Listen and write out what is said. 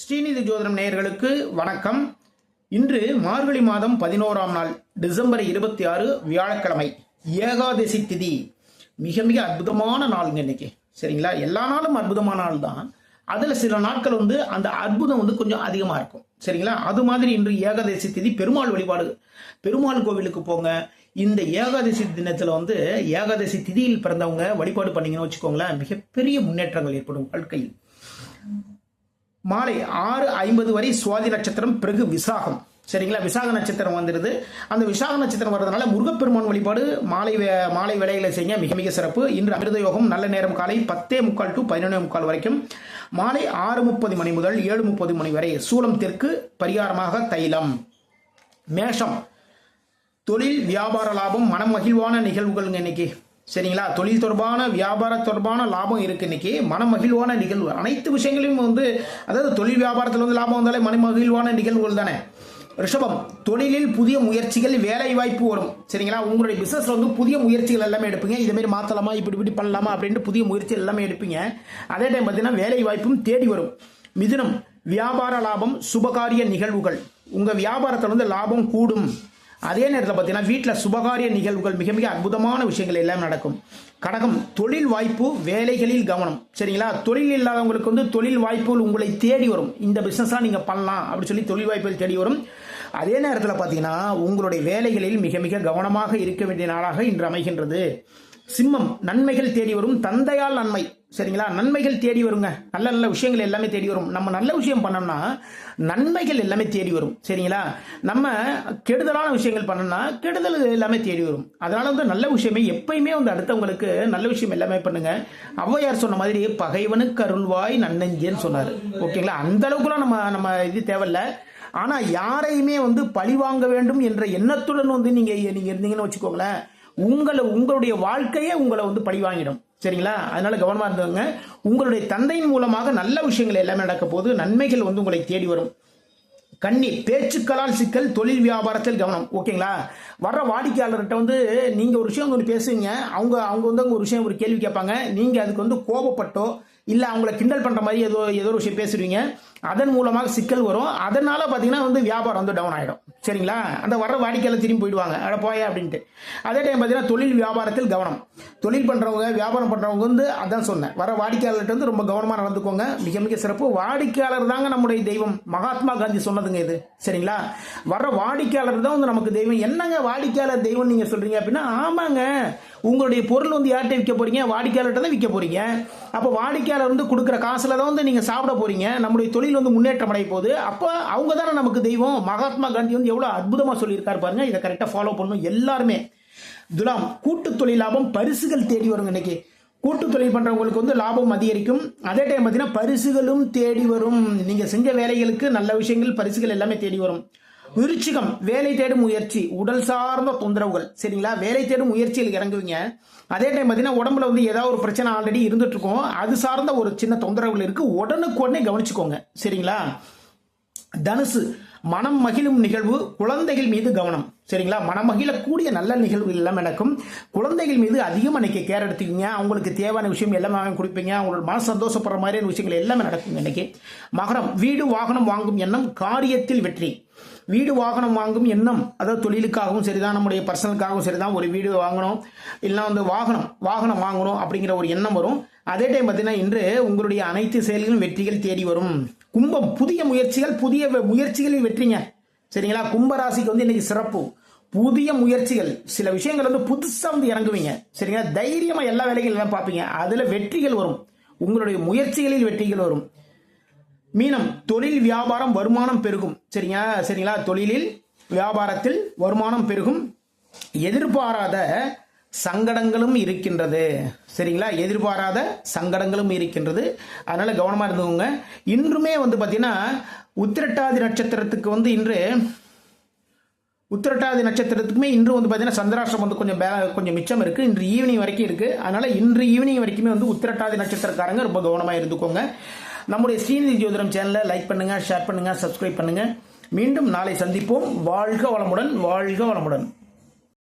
ஸ்ரீநிதி ஜோதிடம் நேயர்களுக்கு வணக்கம். இன்று மார்கழி மாதம் பதினோராம் நாள் டிசம்பர் இருபத்தி ஆறு வியாழக்கிழமை ஏகாதசி திதி. மிக மிக அற்புதமான நாளுங்க இன்னைக்கு. சரிங்களா? எல்லா நாளும் அற்புதமான நாள் தான். அதில் சில நாட்கள் வந்து அந்த அற்புதம் வந்து கொஞ்சம் அதிகமாக இருக்கும். சரிங்களா? அது மாதிரி இன்று ஏகாதசி திதி பெருமாள் வழிபாடு. பெருமாள் கோவிலுக்கு போங்க. இந்த ஏகாதசி தினத்தில் வந்து ஏகாதசி திதியில் பிறந்தவங்க வழிபாடு பண்ணீங்கன்னு வச்சுக்கோங்களேன் மிகப்பெரிய முன்னேற்றங்கள் ஏற்படும் வாழ்க்கையில். மாலை ஆறு ஐம்பது வரை சுவாதி நட்சத்திரம் பிறகு விசாகம். சரிங்களா? விசாக நட்சத்திரம் வந்துடுது அந்த விசாக நட்சத்திரம் வர்றதுனால முருகப்பெருமான் வழிபாடு மாலை மாலை வேலைகளை செய்ய மிக மிக சிறப்பு. இன்று அமிர்த யோகம் நல்ல நேரம் காலை பத்தே முக்கால் டு பதினொன்றே முக்கால் வரைக்கும். மாலை ஆறு முப்பது மணி முதல் ஏழு முப்பது மணி வரை சூலம் தெற்கு பரிகாரமாக தைலம். மேஷம் தொழில் வியாபார லாபம் மனமகிழ்வான நிகழ்வுகள் இன்னைக்கு. சரிங்களா? தொழில் தொடர்பான வியாபார தொடர்பான லாபம் இருக்கு இன்னைக்கு. மனமகிழ்வான நிகழ்வு. அனைத்து விஷயங்களையும் வந்து அதாவது தொழில் வியாபாரத்தில் வந்து லாபம் வந்தாலே மனமகிழ்வான நிகழ்வுகள் தானே? ரிஷபம் தொழிலில் புதிய முயற்சிகள் வேலை வாய்ப்பு வரும். சரிங்களா? உங்களுடைய பிசினஸ்ல வந்து புதிய முயற்சிகள் எல்லாமே எடுப்பீங்க. இதே மாதிரி மாத்தலாமா இப்படி இப்படி பண்ணலாமா அப்படின்ட்டு புதிய முயற்சிகள் எல்லாமே எடுப்பீங்க. அதே டைம் பார்த்தீங்கன்னா வேலை வாய்ப்பும் தேடி வரும். மிதுனம் வியாபார லாபம் சுபகாரிய நிகழ்வுகள். உங்க வியாபாரத்தில் வந்து லாபம் கூடும். அதே நேரத்தில் பார்த்தீங்கன்னா வீட்டில் சுபகாரிய நிகழ்வுகள் மிக மிக அற்புதமான விஷயங்கள் எல்லாம் நடக்கும். கடகம் தொழில் வாய்ப்பு வேலைகளில் கவனம். சரிங்களா? தொழில் இல்லாதவங்களுக்கு வந்து தொழில் வாய்ப்புகள் உங்களை தேடி வரும். இந்த பிஸ்னஸ்லாம் நீங்கள் பண்ணலாம் அப்படின்னு சொல்லி தொழில் வாய்ப்புகள் தேடி வரும். அதே நேரத்தில் பார்த்தீங்கன்னா உங்களுடைய வேலைகளில் மிக மிக கவனமாக இருக்க வேண்டிய நாளாக இன்று அமைகின்றது. சிம்மம் நன்மைகள் தேடி வரும் தந்தையால் நன்மை. சரிங்களா? நன்மைகள் தேடி வருங்க. நல்ல நல்ல விஷயங்கள் எல்லாமே தேடி வரும். நம்ம நல்ல விஷயம் பண்ணோம்னா நன்மைகள் எல்லாமே தேடி வரும். சரிங்களா? நம்ம கெடுதலான விஷயங்கள் பண்ணோம்னா கெடுதல் எல்லாமே தேடி வரும். அதனால வந்து நல்ல விஷயமே எப்பயுமே வந்து அடுத்தவங்களுக்கு நல்ல விஷயம் எல்லாமே பண்ணுங்க. ஔவையார் சொன்ன மாதிரி பகைவனுக்கு அருள்வாய் நன்னஞ்சேன்னு சொன்னார். ஓகேங்களா? அந்த அளவுக்குலாம் நம்ம நம்ம இது தேவையில்லை. ஆனால் யாரையுமே வந்து பழி வாங்க வேண்டும் என்ற எண்ணத்துடன் வந்து நீங்கள் நீங்கள் இருந்தீங்கன்னு வச்சுக்கோங்களேன். உங்களை உங்களுடைய வாழ்க்கையே உங்களை வந்து பழி வாங்கிடும் சரிங்களா? அதனால கவனமா இருந்தவங்க உங்களுடைய தந்தையின் மூலமாக நல்ல விஷயங்கள் எல்லாமே நடக்க போது நன்மைகள் வந்து உங்களை தேடி வரும். கண்ணி பேச்சுக்களால் சிக்கல் தொழில் வியாபாரத்தில் கவனம். ஓகேங்களா? வர்ற வாடிக்கையாளர்கிட்ட வந்து நீங்க ஒரு விஷயம் ஒன்று பேசுவீங்க அவங்க அவங்க வந்து ஒரு விஷயம் ஒரு கேள்வி கேட்பாங்க. நீங்க அதுக்கு வந்து கோபப்பட்டோ இல்லை அவங்கள கிண்டல் பண்ணுற மாதிரி ஏதோ ஏதோ ஒரு விஷயம் பேசுவீங்க அதன் மூலமாக சிக்கல் வரும். அதனால பார்த்தீங்கன்னா வந்து வியாபாரம் வந்து டவுன் ஆகிடும் சரிங்களா? அந்த வர்ற வாடிக்கையாளர் திரும்பி போயிடுவாங்க. அட போயா அப்படின்ட்டு. அதே டைம் பார்த்தீங்கன்னா தொழில் வியாபாரத்தில் கவனம். தொழில் பண்ணுறவங்க வியாபாரம் பண்ணுறவங்க வந்து அதான் சொன்னேன். வர வாடிக்கையாளர்கிட்ட வந்து ரொம்ப கவனமாக நடந்துக்கோங்க. மிக மிக சிறப்பு. வாடிக்கையாளர் தாங்க நம்முடைய தெய்வம். மகாத்மா காந்தி சொன்னதுங்க இது. சரிங்களா? வர வாடிக்கையாளர் தான் வந்து நமக்கு தெய்வம். என்னங்க வாடிக்கையாளர் தெய்வம் நீங்கள் சொல்கிறீங்க அப்படின்னா ஆமாங்க. உங்களுடைய பொருள் வந்து யார்கிட்ட விற்க போகிறீங்க வாடிக்கையாளர்கிட்ட தான் விற்க போறீங்க. அப்போ வாடிக்கையாளர் வந்து கொடுக்குற காசில் தான் வந்து நீங்கள் சாப்பிட போகிறீங்க நம்முடைய தொழில் வந்து முன்னேற்றம் அடைய போகுது அப்போ அவங்க தானே நமக்கு தெய்வம். மகாத்மா காந்தி வந்து எவ்வளவு அற்புதமாக சொல்லியிருக்காரு பாருங்க. இதை கரெக்டாக ஃபாலோ பண்ணணும் எல்லாருமே. துலாம் கூட்டு தொழில் லாபம் பரிசுகள் தேடி வரும் இன்னைக்கு. கூட்டு தொழில் பண்ணுறவங்களுக்கு வந்து லாபம் அதிகரிக்கும். அதே டைம் பார்த்தீங்கன்னா பரிசுகளும் தேடி வரும். நீங்கள் செஞ்ச வேலைகளுக்கு நல்ல விஷயங்கள் பரிசுகள் எல்லாமே தேடி வரும். விருச்சிகம் வேலை தேடும் முயற்சி உடல் சார்ந்த தொந்தரவுகள். சரிங்களா? வேலை தேடும் முயற்சியில் இறங்குவீங்க. அதே டைம் பார்த்தீங்கன்னா உடம்புல வந்து ஏதாவது ஒரு பிரச்சனை ஆல்ரெடி இருந்துட்டு இருக்கும் அது சார்ந்த ஒரு சின்ன தொந்தரவுகள் இருக்கு. உடனுக்குடனே கவனிச்சுக்கோங்க. சரிங்களா? தனுசு மனம் மகிழும் நிகழ்வு குழந்தைகள் மீது கவனம். சரிங்களா? மனம் மகிழக்கூடிய நல்ல நிகழ்வு எல்லாம் நடக்கும். குழந்தைகள் மீது அதிகமாக இன்னைக்கு கேர் எடுத்துக்கீங்க அவங்களுக்கு தேவையான விஷயம் எல்லாமே கொடுப்பீங்க. அவங்களோட மன சந்தோஷப்படுற மாதிரியான விஷயங்கள் எல்லாமே நடக்குங்க இன்னைக்கு மகரம் வீடு வாகனம் வாங்கும் எண்ணம் காரியத்தில் வெற்றி. வீடு வாகனம் வாங்கும் எண்ணம் அதாவது தொழிலுக்காகவும் சரிதான் நம்முடைய பர்சனலுக்காகவும் சரிதான் ஒரு வீடு வாங்கணும் இல்லைன்னா வந்து வாகனம் வாகனம் வாங்கணும் அப்படிங்கிற ஒரு எண்ணம் வரும். அதே டைம் பார்த்தீங்கன்னா இன்று உங்களுடைய அனைத்து செயல்களும் வெற்றிகள் தேடி வரும். கும்பம் புதிய முயற்சிகள் புதிய முயற்சிகளில் வெற்றிங்க. சரிங்களா? கும்பராசிக்கு வந்து இன்னைக்கு சிறப்பு. புதிய முயற்சிகள் சில விஷயங்கள் வந்து புதுசாக வந்து இறங்குவீங்க. சரிங்களா? தைரியமாக எல்லா வேலைகளும் பார்ப்பீங்க. அதில் வெற்றிகள் வரும். உங்களுடைய முயற்சிகளில் வெற்றிகள் வரும். மீனம் தொழில் வியாபாரம் வருமானம் பெருகும். சரிங்களா? சரிங்களா? தொழிலில் வியாபாரத்தில் வருமானம் பெருகும். எதிர்பாராத சங்கடங்களும் இருக்கின்றது. சரிங்களா? எதிர்பாராத சங்கடங்களும் இருக்கின்றது. அதனால கவனமா இருந்துக்கோங்க. இன்றுமே வந்து பாத்தீங்கன்னா உத்திரட்டாதி நட்சத்திரத்துக்கு வந்து இன்று உத்திரட்டாதி நட்சத்திரத்துக்குமே இன்று வந்து பார்த்தீங்கன்னா சந்திராஷ்டிரம் வந்து கொஞ்சம் பே- கொஞ்சம் மிச்சம் இருக்குது இன்று ஈவினிங் வரைக்கும் இருக்குது அதனால் இன்று ஈவினிங் வரைக்குமே வந்து உத்திரட்டாதி நட்சத்திரக்காரங்க ரொம்ப கவனமாக இருந்துக்கோங்க. நம்முடைய ஸ்ரீநிதி ஜோதிடம் சேனலை லைக் பண்ணுங்கள் ஷேர் பண்ணுங்க சப்ஸ்கிரைப் பண்ணுங்கள் மீண்டும் நாளை சந்திப்போம். வாழ்க வளமுடன் வாழ்க வளமுடன்.